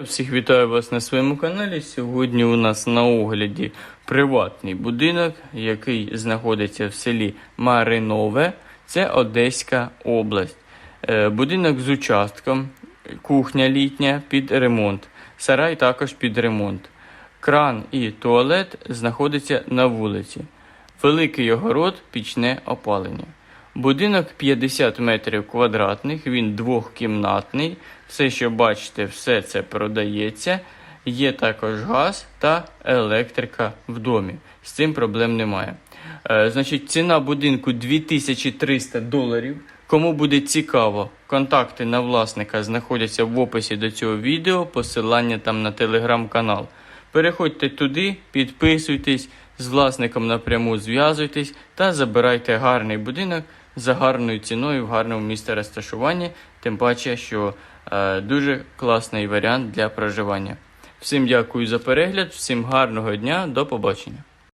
Всіх вітаю вас на своєму каналі. Сьогодні у нас на огляді приватний будинок, який знаходиться в селі Маринове. Це Одеська область. Е, Будинок з участком, кухня літня під ремонт, сарай також під ремонт. Кран і туалет знаходяться на вулиці. Великий огород, пічне опалення. Будинок 50 метрів квадратних, він двохкімнатний. Все, що бачите, все це продається. Є також газ та електрика в домі. З цим проблем немає. Е, значить, ціна будинку 2300 доларів. Кому буде цікаво, контакти на власника знаходяться в описі до цього відео, посилання там на телеграм-канал. Переходьте туди, підписуйтесь, з власником напряму зв'язуйтесь та забирайте гарний будинок за гарною ціною в гарному місці розташування, тим паче, що е, дуже класний варіант для проживання. Всім дякую за перегляд, всім гарного дня, до побачення.